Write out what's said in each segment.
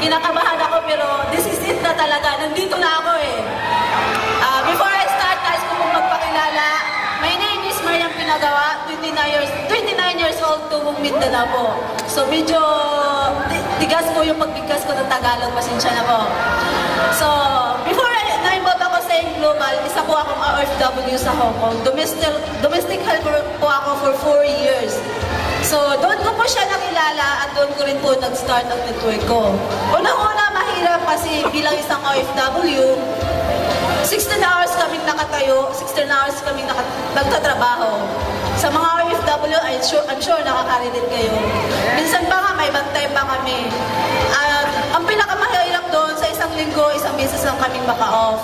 kinakabahan ako pero this is it na talaga. Nandito na ako eh. Ah, before I start, nais ko pong magpakilala. My name is Mariam Pinagawa, 29 years, 29 years old, tubong Mindanao po. So medyo ti- tigas po yung pagbigkas ko ng Tagalog, pasensya na po. So, before I, na-involve ako sa Global, isa po akong OFW sa Hong Kong. Domestic, domestic helper po ako for 4 years. So, doon ko po siya nakilala at doon ko rin po nag-start ang network ko. Unang-una, mahirap kasi bilang isang OFW, 16 hours kaming nakatayo, 16 hours kaming nagtatrabaho. Sa mga OFW, I'm sure, I'm sure nakaka-relate kayo. Minsan pa nga, may bantay pa kami. At ang pinakamahirap doon, sa isang linggo, isang beses lang kaming maka-off.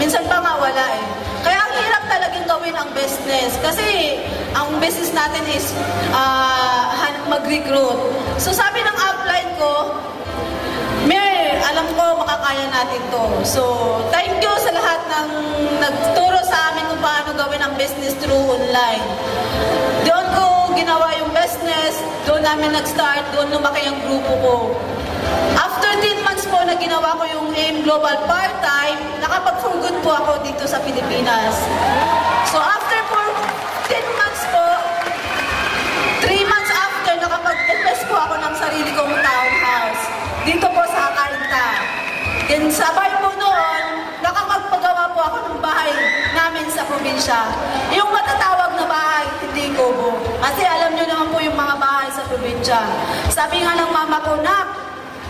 Minsan pa nga, wala eh. Kaya ang hirap talagang gawin ang business. Kasi ang business natin is ah, han- mag-recruit. So sabi ng upline ko, Mer, alam ko makakaya natin to. So, thank you sa lahat ng nagturo sa amin kung paano gawin ang business through online. Doon ko ginawa yung business, doon namin nag-start, doon lumaki ang grupo ko. After 10 months po na ginawa ko yung AIM Global part-time, nakapag-for good po ako dito sa Pilipinas. So, after for 10 months po, Three months after, nakapag-invest po ako ng sarili kong townhouse. Dito po sa Akarinta. Then sabay po noon, nakapagpagawa po ako ng bahay namin sa probinsya. Yung matatawag na bahay, hindi kubo. Kasi alam nyo naman po yung mga bahay sa probinsya. Sabi nga ng mama ko, Nak,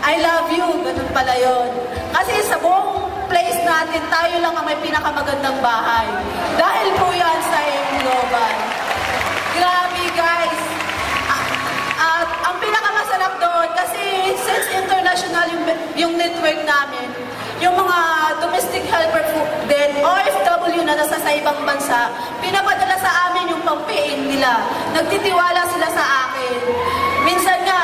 I love you. Ganun pala yun. Kasi sa buong place natin, tayo lang ang may pinakamagandang bahay. Dahil po yan sa AIM Global. Grabe guys! A- At ang pinakamasarap doon, kasi since international yung, yung network namin, yung mga domestic helper po din, OFW na nasa sa ibang bansa, pinapadala sa amin yung pang-paying nila. Nagtitiwala sila sa akin. Minsan nga,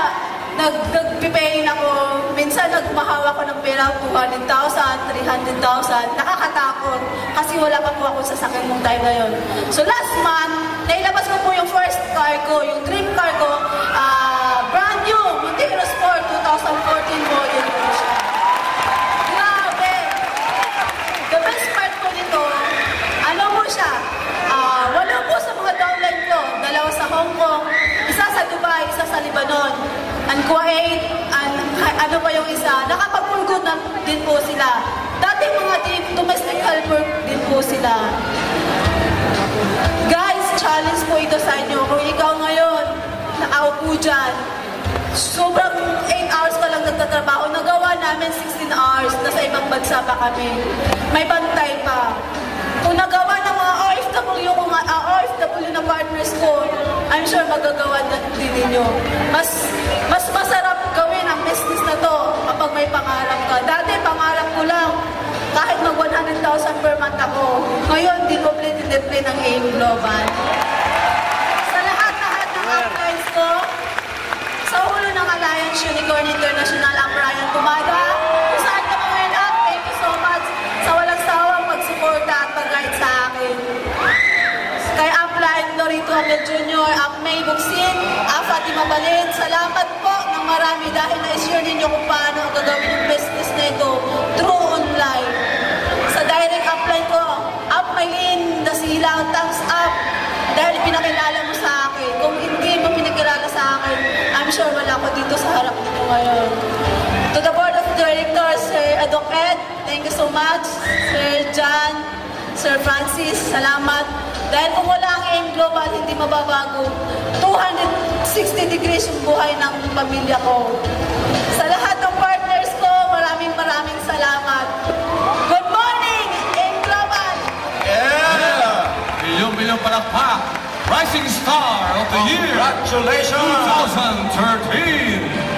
nag nagpipayin ako, minsan nagmahawa ko ng pera 200,000, 300,000, nakakatakot kasi wala pa po ako sa sakyan mong time na yun. So last month, nailabas ko po yung first car ko, yung dream car ko, ah, brand din po sila. Dati mga domestic helper din po sila. Guys, challenge po ito sa inyo. Kung ikaw ngayon, nakaupo dyan, sobrang 8 hours ka lang nagtatrabaho, nagawa namin 16 hours, nasa ibang bansa pa kami. May bantay pa. Kung nagawa ng mga OFW, kung uh, OFW na partners ko, I'm sure magagawa din ninyo. Mas, mas 1,000 per month ako. Ngayon, di complete display ng AIM Global. Sa lahat-lahat ng upgrades ko, sa ulo ng Alliance Unicorn International, ang Ryan Kumada, kung saan ka ngayon at thank you so much sa walang sawang pagsuporta at pag-guide sa akin. Kay Applied Norito Hamel Jr., ang May Buxin, ang Fatima Balin, salamat po ng marami dahil na-assure ninyo kung paano ang gagawin yung business na ito through pinakilala mo sa akin. Kung hindi mo pinakilala sa akin, I'm sure wala ko dito sa harap nito ngayon. To the Board of Directors, Sir Adok Ed, thank you so much. Sir John, Sir Francis, salamat. Dahil kung wala ang AIM Global, hindi mababago. 260 degrees yung buhay ng pamilya ko. Sa lahat ng partners ko, maraming maraming salamat. Good morning, AIM Global! Yeah! Milyong-milyong palakpak! Rising Star of the Year Congratulations! 2013!